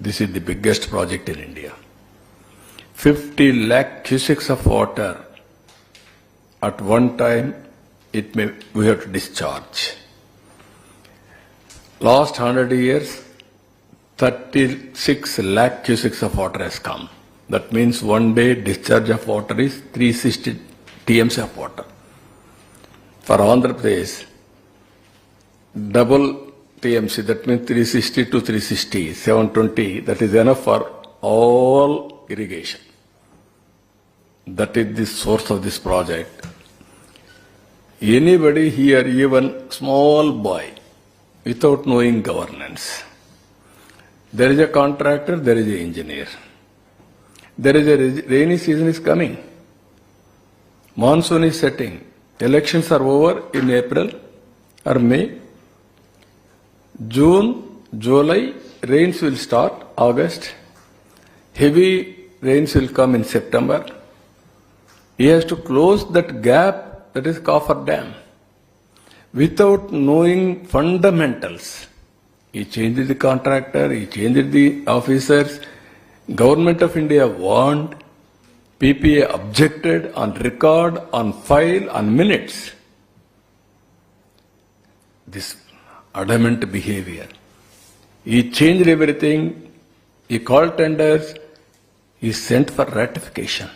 This is the biggest project in India. 50 lakh cusics of water at one time it may, we have to discharge. Last 100 years, 36 lakh cusics of water has come. That means one day discharge of water is 360 TMC of water. For Andhra Pradesh, double TMC, that means 360 to 360, 720, that is enough for all irrigation. That is the source of this project. Anybody here, even small boy, without knowing governance, there is a contractor, there is an engineer. There is a rainy season is coming. Monsoon is setting. Elections are over in April or May. June, July, rains will start, August. Heavy rains will come in September. He has to close that gap that is Coffer Dam without knowing fundamentals. He changed the contractor, he changed the officers. Government of India warned, PPA objected on record, on file, on minutes. This adamant behavior. He changed everything, he called tenders, he sent for ratification.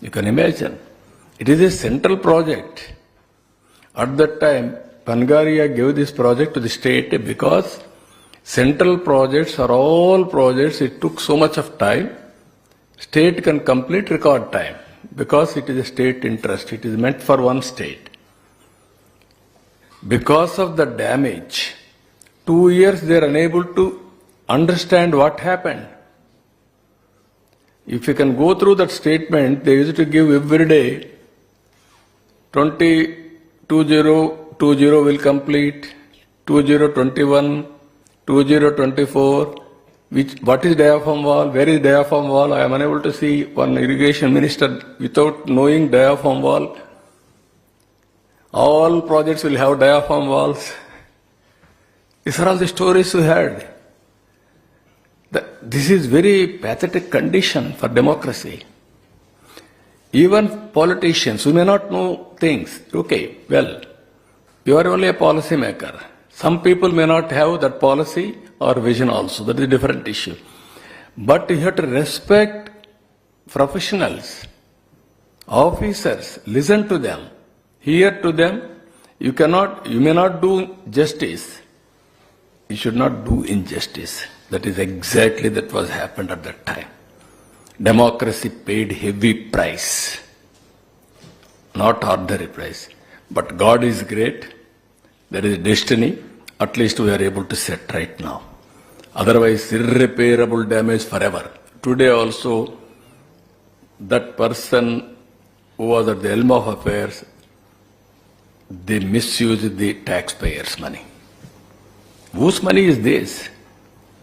You can imagine. It is a central project. At that time, Pangaria gave this project to the state because central projects are all projects, it took so much of time. State can complete record time because it is a state interest, it is meant for one state. Because of the damage, two years they are unable to understand what happened. If you can go through that statement, they used to give every day 20, 2020 will complete, 2021, 2024. Which, what is diaphragm wall? Where is diaphragm wall? I am unable to see one irrigation minister without knowing diaphragm wall. All projects will have diaphragm walls. These are all the stories we heard. The- This is very pathetic condition for democracy. Even politicians who may not know things, okay, well, you are only a policy maker. Some people may not have that policy or vision also. That is a different issue. But you have to respect professionals, officers, listen to them, hear to them. You cannot, you may not do justice. You should not do injustice. That is exactly that was happened at that time. Democracy paid heavy price, not ordinary price. But God is great. There is destiny. At least we are able to set right now. Otherwise, irreparable damage forever. Today also, that person who was at the helm of affairs, they misused the taxpayers' money. Whose money is this?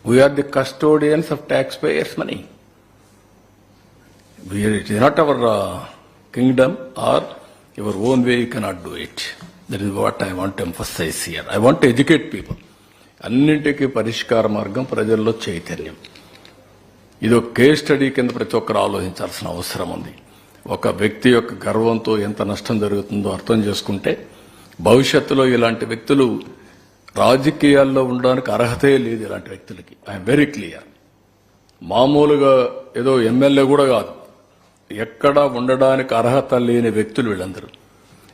We are the custodians of taxpayers' money. We are, it is not our uh, kingdom or your own way you cannot do it. That is what I want to emphasize here. I want to educate people. అన్నింటికీ పరిష్కార మార్గం ప్రజల్లో చైతన్యం ఇది ఒక case study కింద ప్రతి ఒక్కరు ఆలోచించాల్సిన అవసరం ఉంది ఒక వ్యక్తి యొక్క గర్వంతో ఎంత నష్టం జరుగుతుందో అర్థం చేసుకుంటే భవిష్యత్తులో ఇలాంటి వ్యక్తులు రాజకీయాల్లో ఉండడానికి అర్హతే లేదు ఇలాంటి వ్యక్తులకి. ఐఎమ్ వెరీ క్లియర్ మామూలుగా ఏదో ఎమ్మెల్యే కూడా కాదు. ఎక్కడా ఉండడానికి అర్హత లేని వ్యక్తులు వీళ్ళందరూ.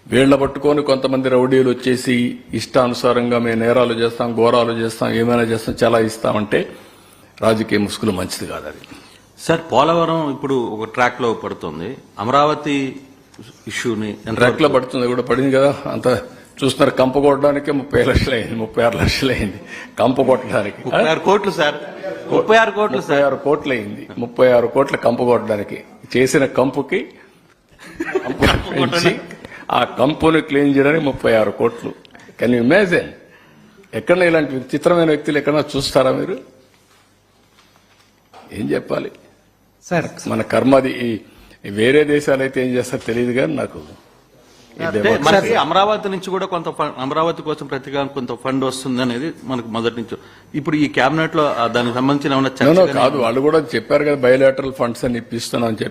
వీళ్ళ పట్టుకొని కొంతమంది రౌడీలు వచ్చేసి ఇష్టానుసారంగా మేము నేరాలు చేస్తాం ఘోరాలు చేస్తాం ఏమైనా చేస్తాం చాలా ఇస్తామంటే రాజకీయ ముసుగులు మంచిది కాదు అది. సార్ పోలవరం ఇప్పుడు ఒక ట్రాక్లో పడుతుంది. అమరావతి ఇష్యూని ఎంత ట్రక్లో పడుతుంది కూడా పడింది కదా. అంత చూస్తున్నారు కంప కొట్టడానికి ముప్పై లక్షలు అయింది ముప్పై ఆరు లక్షలు అయింది కంప కొట్టడానికి. ముప్పై ఆరు కోట్లు సార్. ముప్పై ఆరు కోట్లు ముప్పై ఆరు కోట్లు అయింది ముప్పై ఆరు కోట్ల కంపు కొట్టడానికి. చేసిన కంపుకి ఆ కంపుని క్లీన్ చేయడానికి ముప్పై ఆరు కోట్లు. కెన్ ఇమాజిన్ ఎక్కడ ఇలాంటి విచిత్రమైన వ్యక్తులు ఎక్కడన్నా చూస్తారా మీరు? ఏం చెప్పాలి? సార్ మన కర్మది ఈ వేరే దేశాలు అయితే ఏం చేస్తారో తెలియదు కానీ నాకు మనకి అమరావతి నుంచి కూడా కొంత అమరావతి కోసం ప్రతిగా కొంత ఫండ్ వస్తుంది అనేది మనకు మొదటి నుంచి. ఇప్పుడు ఈ కేబినెట్లో దానికి సంబంధించిన కాదు వాళ్ళు కూడా చెప్పారు కదా బయోలాటరల్ ఫండ్స్ అని ఇప్పిస్తున్నాం అని చెప్పి.